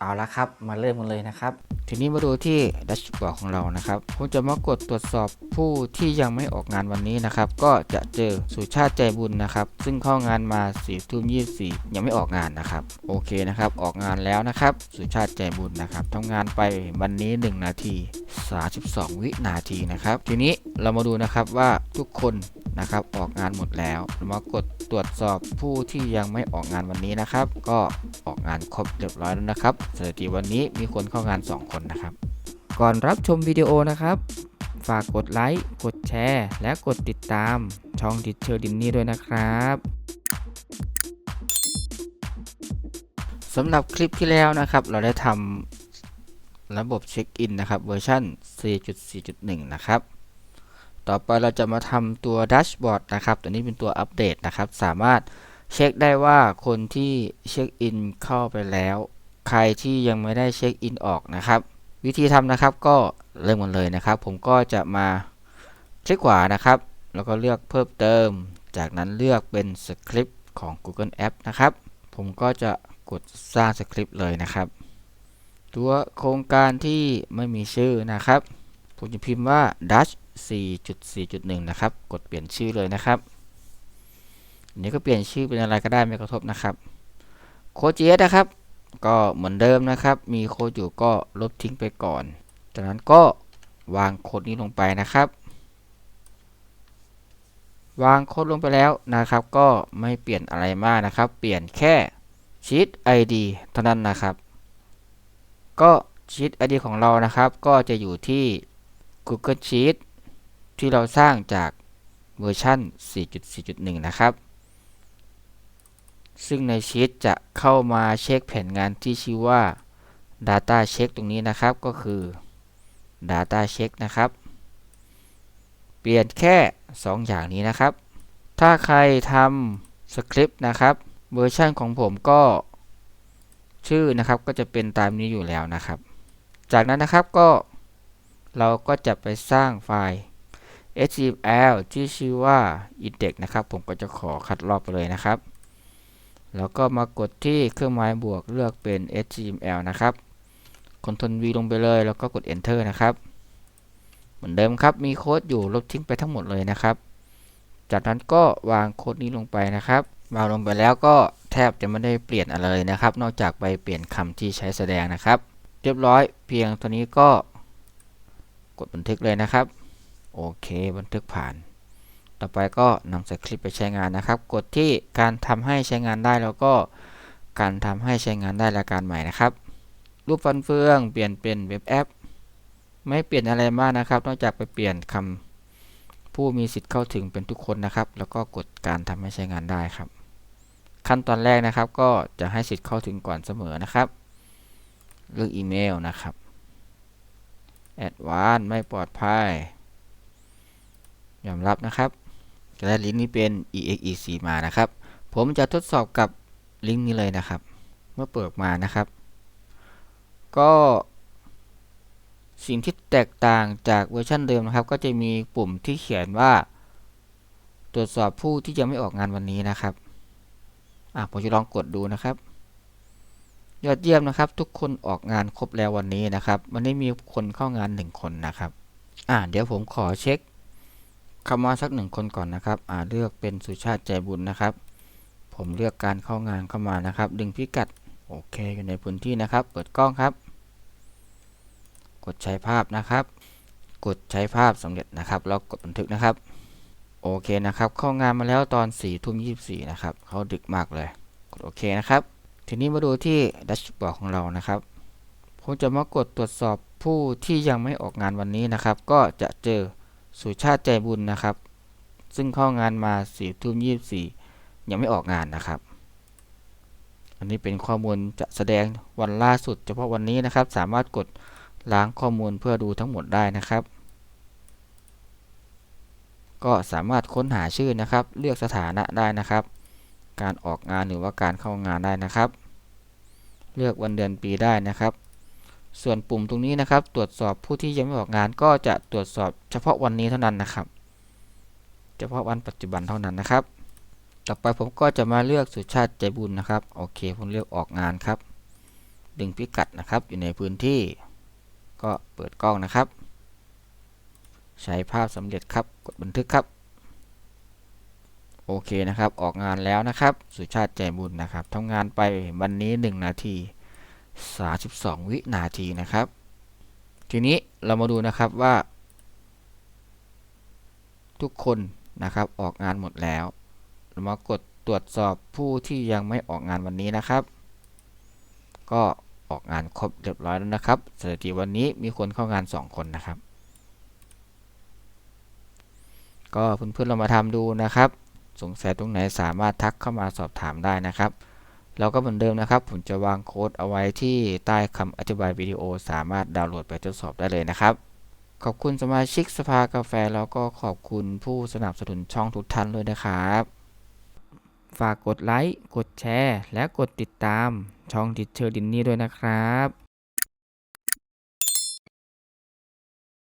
เอาละครับ มาเริ่มกันเลยนะครับ ทีนี้มาดูที่ดัชบอร์ดของเรานะครับผมจะมากดตรวจสอบผู้ที่ยังไม่ออกงานวันนี้นะครับ ก็จะเจอสุชาติใจบุญนะครับ ซึ่งเข้างานมา4ี่ทุ่มยียังไม่ออกงานนะครับ โอเคนะครับ ออกงานแล้วนะครับ สุชาติใจบุญนะครับทำงานไปวันนี้ 1 นาที 32 วินาทีนะครับ ทีนี้เรามาดูนะครับว่าทุกคน นะครับออกงานหมดแล้วมากดตรวจสอบผู้ที่ยังไม่ออกงานวันนี้นะครับ ก็ออกงานครบเรียบร้อยแล้วนะครับสถิติวันนี้มีคนเข้างาน 2 คนนะครับ ก่อนรับชมวิดีโอนะครับ ฝากกดไลค์กดแชร์ และกดติดตามช่องดิเชอร์ดินนี่ด้วยนะครับสำหรับคลิปที่แล้วนะครับ เราได้ทำระบบเช็คอินนะครับเวอร์ชัน4.4.1 นะครับ ต่อไปเราจะมาทำตัวดัชบอร์ดนะครับตัวนี้เป็นตัวอัปเดตนะครับ สามารถเช็คได้ว่าคนที่เช็คอินเข้าไปแล้ว ใครที่ยังไม่ได้เช็คอินออกนะครับ วิธีทำนะครับก็เริ่มกันเลยนะครับ ผมก็จะมาคลิกขวานะครับ แล้วก็เลือกเพิ่มเติม จากนั้นเลือกเป็นสคริปต์ของ Google App นะครับ ผมก็จะกดสร้างสคริปต์เลยนะครับ ตัวโครงการที่ไม่มีชื่อนะครับ ผมจะพิมพ์ว่า Dash 4.4.1 นะครับ กดเปลี่ยนชื่อเลยนะครับอันนี้ก็เปลี่ยนชื่อเป็นอะไรก็ได้ไม่กระทบนะครับโค้ด JS นะครับ ก็เหมือนเดิมนะครับ มีโค้ดอยู่ก็ลบทิ้งไปก่อน จากนั้นก็วางโค้ดนี้ลงไปนะครับ วางโค้ดลงไปแล้วนะครับ ก็ไม่เปลี่ยนอะไรมากนะครับ เปลี่ยนแค่ชีต ID เท่านั้นนะครับ ก็ชีต ID ของเรานะครับ ก็จะอยู่ที่ Google Sheet ที่เราสร้างจากเวอร์ชัน4.4.1 นะครับ ซึ่งในชีตจะเข้ามาเช็คแผนงานที่ชื่อว่า Data Check ตรงนี้นะครับก็คือ Data Check นะครับ เปลี่ยนแค่ 2 อย่างนี้นะครับ ถ้าใครทำสคริปต์นะครับ เวอร์ชันของผมก็ชื่อนะครับก็จะเป็นตามนี้อยู่แล้วนะครับ จากนั้นนะครับก็เราก็จะไปสร้างไฟล์ HTML ที่ชื่อว่า index นะครับ ผมก็จะขอคัดลอกไปเลยนะครับ แล้วก็มากดที่เครื่องหมายบวกเลือกเป็น HTML นะครับ Ctrl V ลงไปเลยแล้วก็กด Enter นะครับ เหมือนเดิมครับ มีโค้ดอยู่ลบทิ้งไปทั้งหมดเลยนะครับ จากนั้นก็วางโค้ดนี้ลงไปนะครับ วางลงไปแล้วก็แทบจะไม่ได้เปลี่ยนอะไรเลยนะครับ นอกจากไปเปลี่ยนคำที่ใช้แสดงนะครับ เรียบร้อยเพียงตัวนี้ก็กดบันทึกเลยนะครับ โอเค บันทึกผ่าน ต่อไปก็นำสคริปต์ไปใช้งานนะครับ กดที่การทำให้ใช้งานได้แล้วก็การทำให้ใช้งานได้รายการใหม่นะครับ รูปฟันเฟือง เปลี่ยนเป็นเว็บแอป ไม่เปลี่ยนอะไรมากนะครับ นอกจากไปเปลี่ยนคำผู้มีสิทธิ์เข้าถึงเป็นทุกคนนะครับ แล้วก็กดการทำให้ใช้งานได้ครับ ขั้นตอนแรกนะครับก็จะให้สิทธิ์เข้าถึงก่อนเสมอนะครับ เลือกอีเมลนะครับแอดวานไม่ปลอดภัย ยอมรับนะครับ จะได้ลิงก์นี้เป็น exe มานะครับ ผมจะทดสอบกับลิงก์นี้เลยนะครับ เมื่อเปิดมานะครับ ก็สิ่งที่แตกต่างจากเวอร์ชันเดิมนะครับ ก็จะมีปุ่มที่เขียนว่า ตรวจสอบผู้ที่ยังไม่ออกงานวันนี้นะครับอะผมจะลองกดดูนะครับ ยอดเยี่ยมนะครับ ทุกคนออกงานครบแล้ววันนี้นะครับ วันนี้มีคนเข้างานหนึ่งคนนะครับ อะเดี๋ยวผมขอเช็ค คำว่าสักหนึ่งคนก่อนนะครับอ่าเลือกเป็นสุชาติใจบุญนะครับ ผมเลือกการเข้างานเข้ามานะครับ ดึงพิกัดโอเคอยู่ในพื้นที่นะครับ เปิดกล้องครับ กดใช้ภาพนะครับ กดใช้ภาพสำเร็จนะครับ แล้วกดบันทึกนะครับ โอเคนะครับ เข้างานมาแล้วตอน4ี่ทุ่มยีนะครับ เขาดึกมากเลย กดโอเคนะครับ ทีนี้มาดูที่ดัชบอร์ดของเรานะครับ ผมจะมากดตรวจสอบผู้ที่ยังไม่ออกงานวันนี้นะครับ ก็จะเจอ สุชาติใจบุญนะครับ ซึ่งเข้างานมา4ี่ทุ่มยี่สี่ยังไม่ออกงานนะครับ อันนี้เป็นข้อมูลจะแสดงวันล่าสุด เฉพาะวันนี้นะครับ สามารถกดล้างข้อมูลเพื่อดูทั้งหมดได้นะครับ ก็สามารถค้นหาชื่อนะครับ เลือกสถานะได้นะครับ การออกงานหรือว่าการเข้างานได้นะครับ เลือกวันเดือนปีได้นะครับ ส่วนปุ่มตรงนี้นะครับ ตรวจสอบผู้ที่ยังไม่ออกงานก็จะตรวจสอบเฉพาะวันนี้เท่านั้นนะครับ เฉพาะวันปัจจุบันเท่านั้นนะครับ ต่อไปผมก็จะมาเลือกสุชาติใจบุญนะครับ โอเค ผมเลือกออกงานครับ ดึงพิกัดนะครับ อยู่ในพื้นที่ ก็เปิดกล้องนะครับ ใช้ภาพสำเร็จครับ กดบันทึกครับ โอเคนะครับ ออกงานแล้วนะครับ สุชาติใจบุญนะครับทำงานไปวันนี้ 1 นาที 32 วินาทีนะครับ ทีนี้เรามาดูนะครับว่า ทุกคนนะครับออกงานหมดแล้ว เรามากดตรวจสอบผู้ที่ยังไม่ออกงานวันนี้นะครับ ก็ออกงานครบเรียบร้อยแล้วนะครับสถิติวันนี้มีคนเข้างาน 2 คนนะครับ ก็เพื่อนๆเรามาทำดูนะครับ สงสัยตรงไหนสามารถทักเข้ามาสอบถามได้นะครับ เราก็เหมือนเดิมนะครับ ผมจะวางโค้ดเอาไว้ที่ใต้คำอธิบายวิดีโอ สามารถดาวน์โหลดไปทดสอบได้เลยนะครับ ขอบคุณสมาชิกสภากาแฟ แล้วก็ขอบคุณผู้สนับสนุนช่องทุกท่านเลยนะครับ ฝากกดไลค์ กดแชร์ และกดติดตามช่องดิเชอร์ดินนี่ด้วยนะครับ